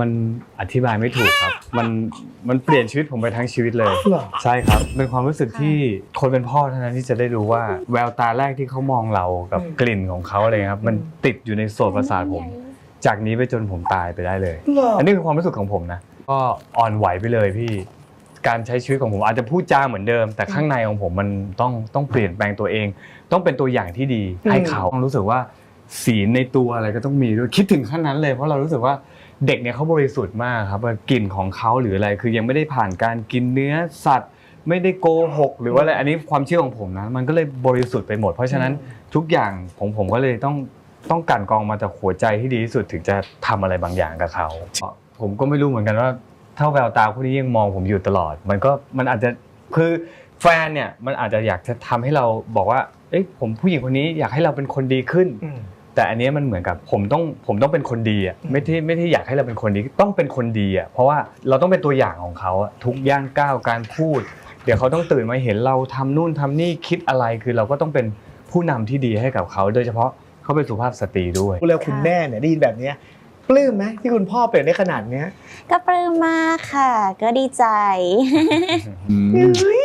มันอธิบายไม่ถูกครับ มันมันเปลี่ยนชีวิตผมไปทั้งชีวิตเลย เหรอ ใช่ครับ เป็นความรู้สึกที่คนเป็นพ่อเท่านั้นที่จะได้รู้ว่าแววตาแรกที่เขามองเรากับอืมกลิ่นของเขาอะไรครับ มันติดอยู่ในโสตประสาทผม จากนี้ไปจนผมตายไปได้เลย เหรออันนี้คือความรู้สึกของผมนะ ก็อ่อนไหวไปเลยพี่ การใช้ชีวิตของผมอาจจะพูดจาเหมือนเดิม แต่ข้างในของผมมันต้องต้องเปลี่ยนแปลงตัวเอง ต้องเป็นตัวอย่างที่ดีให้เขาต้องรู้สึกว่า ศีลในตัวอะไรก็ต้องมีด้วยคิดถึงขั้นนั้นเลยเพราะเรารู้สึกว่าเด็กเนี่ยเขาบริสุทธิ์มากครับว่ากลิ่นของเขาหรืออะไรคือยังไม่ได้ผ่านการกินเนื้อสัตว์ ไม่ได้โกหก หรือว่าอะไรอันนี้ความเชื่อของผมนะมันก็เลยบริสุทธิ์ไปหมด เพราะฉะนั้นทุกอย่างผมผมก็เลยต้องต้องกันกองมาจากหัวใจที่ดีที่สุดถึงจะทำอะไรบางอย่างกับเขา ผมก็ไม่รู้เหมือนกันว่าถ้าแววตาคู่นี้ยังมองผมอยู่ตลอด มันก็มันอาจจะคือแฟนเนี่ยมันอาจจะอยากจะทำให้เราบอกว่าเอ้ยผมผู้หญิงคนนี้อยากให้เราเป็นคนดีขึ้น แต่อันเนี้ยมันเหมือนกับผมต้องผมต้องเป็นคนดีอะไม่ที่ไม่ที่อยากให้เราเป็นคนดีต้องเป็นคนดีอะเพราะว่าเราต้องเป็นตัวอย่างของเขาอะทุกย่างก้าวการพูด เดี๋ยวเขาต้องตื่นมาเห็นเราทำนู่นทำนี่คิดอะไรคือเราก็ต้องเป็นผู้นำที่ดีให้กับเขา โดยเฉพาะเขาเป็นสุภาพสตรีด้วยเวลาคุณแม่เนี่ยได้ยินแบบเนี้ยปลื้มไหมที่คุณพ่อเปลี่ยนได้ขนาดเนี้ยก็ปลื้มมากค่ะ ก็ดีใจอืมเฮ้ย